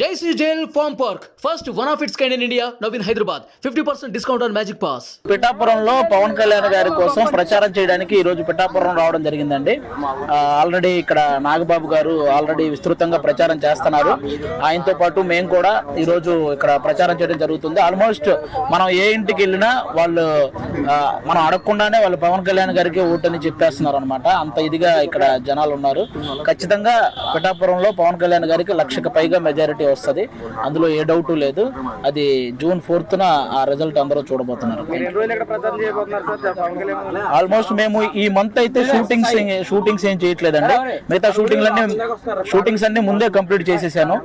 Daisy Jail Farm park first one of its kind in India now in Hyderabad. 50% discount on Magic Pass. పిఠాపురంలో పవన్ కళ్యాణ్ గారి కోసం ప్రచారం చేయడానికి ఈ రోజు పిఠాపురం రావడం జరిగిందండి. ఆల్రెడీ ఇక్కడ నాగబాబు గారు ఆల్రెడీ విస్తృతంగా ప్రచారం చేస్తున్నారు. ఆయనతో పాటు మేము కూడా ఈ రోజు ఇక్కడ ప్రచారం చేయడం జరుగుతుంది. ఆల్మోస్ట్ మనం ఏ ఇంటికి వెళ్ళినా వాళ్ళు మనం అడగకుండానే వాళ్ళు పవన్ కళ్యాణ్ గారికి ఓటని చెప్పేస్తున్నారు అనమాట అంత ఇదిగా ఇక్కడ జనాలు ఉన్నారు. ఖచ్చితంగా పిఠాపురంలో పవన్ కళ్యాణ్ గారికి లక్షకు పైగా మెజారిటీ వస్తుంది. అందులో ఏ డౌట్ లేదు. అది జూన్ ఫోర్త్ ఆ రిజల్ట్ అందరూ చూడబోతున్నారు. ఆల్మోస్ట్ మేము ఈ మంత్ అయితే షూటింగ్స్ షూటింగ్స్ ఏం చేయట్లేదండి. మిగతా షూటింగ్లు అన్ని షూటింగ్స్ అన్ని ముందే కంప్లీట్ చేసేసాను.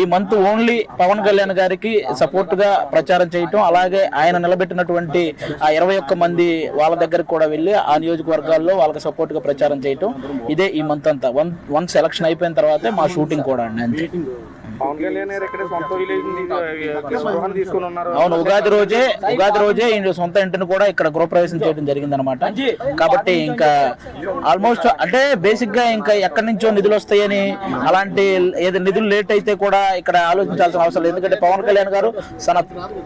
ఈ మంత్ ఓన్లీ పవన్ కళ్యాణ్ గారికి సపోర్ట్గా ప్రచారం చేయటం అలాగే ఆయన నిలబెట్టినటువంటి ఆ ఇరవై ఒక్క మంది వాళ్ళ దగ్గరకు కూడా వెళ్ళి ఆ నియోజకవర్గాల్లో వాళ్ళకి సపోర్ట్గా ప్రచారం చేయటం. ఇదే ఈ మంత్ అంతా. వన్ వన్స్ ఎలక్షన్ అయిపోయిన తర్వాతే మా షూటింగ్ కూడా అండి అంతే. పవన్ కళ్యాణ్ గారు ఇక్కడ సొంత విలేజ్ గృహాన్ని తీసుకుని ఉన్నారు. అవును ఉగాది రోజే ఉగాది రోజే ఈయన సొంత ఇంటిని కూడా ఇక్కడ గృహప్రవేశం చేయడం జరిగింది అనమాట కాబట్టి ఇంకా ఆల్మోస్ట్ అంటే బేసిక్గా ఇంకా ఎక్కడి నుంచో నిధులు వస్తాయని అలాంటి ఏదో నిధులు లేట్ అయితే కూడా ఇక్కడ ఆలోచించాల్సిన అవసరం లేదు. ఎందుకంటే పవన్ కళ్యాణ్ గారు తన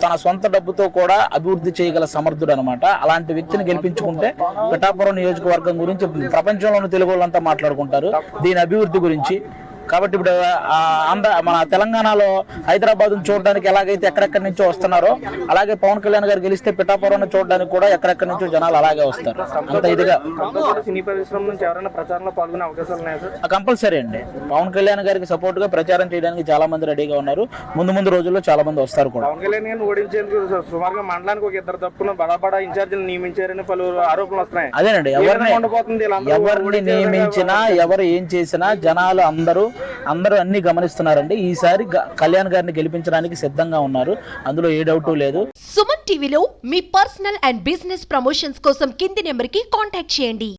తన సొంత డబ్బుతో కూడా అభివృద్ధి చేయగల సమర్థుడు అనమాట అలాంటి వ్యక్తిని గెలిపించుకుంటే పిఠాపురం నియోజకవర్గం గురించి ప్రపంచంలోని తెలుగు వాళ్ళంతా మాట్లాడుకుంటారు. దీని అభివృద్ధి గురించి కాబట్టి ఇప్పుడు ఆంధ్ర మన తెలంగాణలో హైదరాబాద్ చూడడానికి ఎలాగైతే ఎక్కడెక్కడి నుంచో వస్తున్నారో అలాగే పవన్ కళ్యాణ్ గారు గెలిస్తే పిఠాపురం చూడడానికి కూడా ఎక్కడెక్కడి నుంచో జనాలు అలాగే వస్తారు. అంత ఇదిగా. తమతో పాటు సినీ పరిశ్రమ నుంచి ఎవరైనా ప్రచారంలో పాల్గొనే అవకాశాలు ఉన్నాయా సార్? కంపల్సరీ అండి. పవన్ కళ్యాణ్ గారికి సపోర్ట్గా ప్రచారం చేయడానికి చాలా మంది రెడీగా ఉన్నారు. ముందు ముందు రోజుల్లో చాలా మంది వస్తారు కూడా. పవన్ కళ్యాణ్ గారిని ఓడించేందుకు సుమారుగా మండలానికి ఒక ఇద్దరు తప్పున బడాబడా ఇన్ఛార్జీలు నియమించారని పలువురు ఆరోపణలు వస్తున్నాయి. అదేనండి ఎవరిని ఎవరిని నియమించినా ఎవరు ఏం చేసినా జనాలు అందరూ అందరూ అన్ని గమనిస్తున్నారండి. ఈసారి కళ్యాణ్ గారిని గెలిపించడానికి సిద్ధంగా ఉన్నారు. అందులో ఏ డౌట్ లేదు. సుమన్ టీవీలో మీ పర్సనల్ అండ్ బిజినెస్ ప్రమోషన్స్ కోసం కింది నెంబర్కి కాంటాక్ట్ చేయండి.